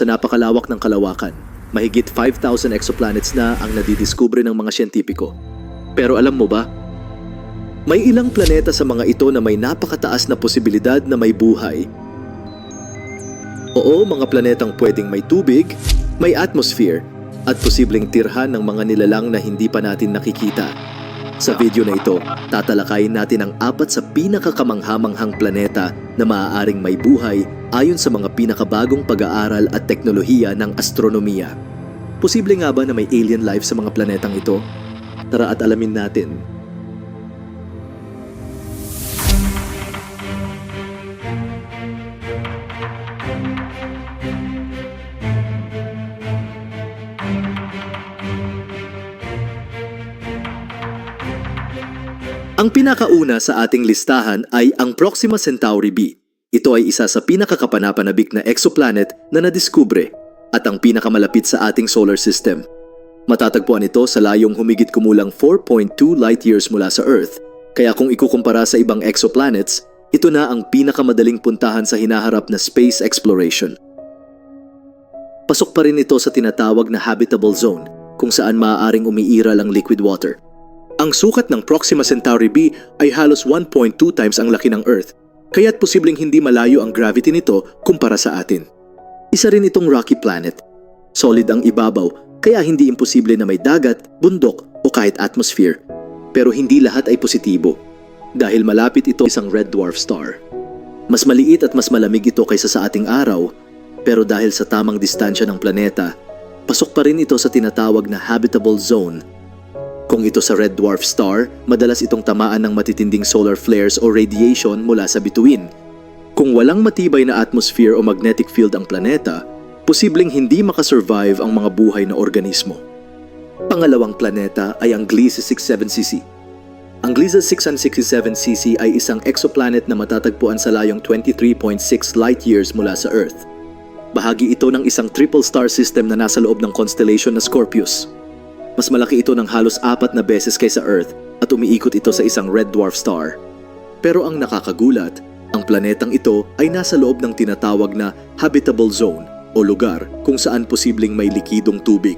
Sa napakalawak ng kalawakan, mahigit 5,000 exoplanets na ang nadidiskubre ng mga siyentipiko. Pero alam mo ba, may ilang planeta sa mga ito na may napakataas na posibilidad na may buhay. Oo, mga planetang pwedeng may tubig, may atmosphere, at posibleng tirhan ng mga nilalang na hindi pa natin nakikita. Sa video na ito, tatalakayin natin ang apat sa pinakakamanghamanghang planeta na maaaring may buhay ayon sa mga pinakabagong pag-aaral at teknolohiya ng astronomiya. Posible nga ba na may alien life sa mga planetang ito? Tara at alamin natin. Ang pinakauna sa ating listahan ay ang Proxima Centauri b. Ito ay isa sa pinakakapanapanabik na exoplanet na nadiskubre at ang pinakamalapit sa ating solar system. Matatagpuan ito sa layong humigit kumulang 4.2 light years mula sa Earth, kaya kung ikukumpara sa ibang exoplanets, ito na ang pinakamadaling puntahan sa hinaharap na space exploration. Pasok pa rin ito sa tinatawag na habitable zone, kung saan maaaring umiiral ang liquid water. Ang sukat ng Proxima Centauri b ay halos 1.2 times ang laki ng Earth, kaya't posibleng hindi malayo ang gravity nito kumpara sa atin. Isa rin itong rocky planet. Solid ang ibabaw, kaya hindi imposible na may dagat, bundok o kahit atmosphere. Pero hindi lahat ay positibo, dahil malapit ito isang red dwarf star. Mas maliit at mas malamig ito kaysa sa ating araw, pero dahil sa tamang distansya ng planeta, pasok pa rin ito sa tinatawag na habitable zone kung ito sa red dwarf star, madalas itong tamaan ng matitinding solar flares o radiation mula sa bituin. Kung walang matibay na atmosphere o magnetic field ang planeta, posibleng hindi makasurvive ang mga buhay na organismo. Pangalawang planeta ay ang Gliese 67cc. Ang Gliese 667cc ay isang exoplanet na matatagpuan sa layong 23.6 light years mula sa Earth. Bahagi ito ng isang triple star system na nasa loob ng constellation na Scorpius. Mas malaki ito ng halos apat na beses kaysa Earth at umiikot ito sa isang red dwarf star. Pero ang nakakagulat, ang planetang ito ay nasa loob ng tinatawag na habitable zone o lugar kung saan posibleng may likidong tubig.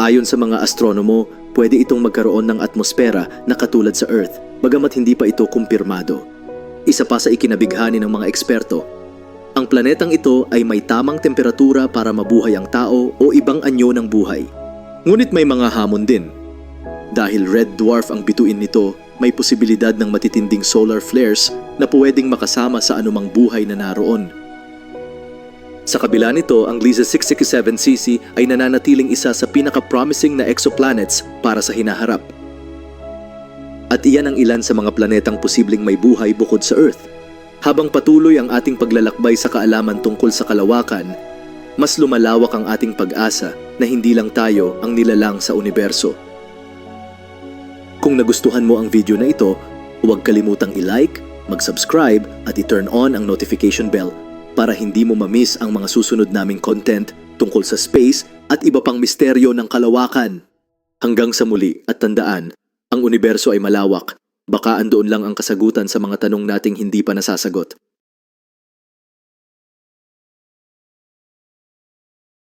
Ayon sa mga astronomo, pwede itong magkaroon ng atmosfera na katulad sa Earth, bagamat hindi pa ito kumpirmado. Isa pa sa ikinabighani ng mga eksperto, ang planetang ito ay may tamang temperatura para mabuhay ang tao o ibang anyo ng buhay. Ngunit may mga hamon din. Dahil red dwarf ang bituin nito, may posibilidad ng matitinding solar flares na pwedeng makasama sa anumang buhay na naroon. Sa kabila nito, ang Gliese 667cc ay nananatiling isa sa pinaka-promising na exoplanets para sa hinaharap. At iyan ang ilan sa mga planetang posibleng may buhay bukod sa Earth. Habang patuloy ang ating paglalakbay sa kaalaman tungkol sa kalawakan, mas lumalawak ang ating pag-asa na hindi lang tayo ang nilalang sa universo. Kung nagustuhan mo ang video na ito, huwag kalimutang i-like, mag-subscribe at i-turn on ang notification bell para hindi mo ma-miss ang mga susunod naming content tungkol sa space at iba pang misteryo ng kalawakan. Hanggang sa muli at tandaan, ang universo ay malawak. Baka andoon lang ang kasagutan sa mga tanong nating hindi pa nasasagot.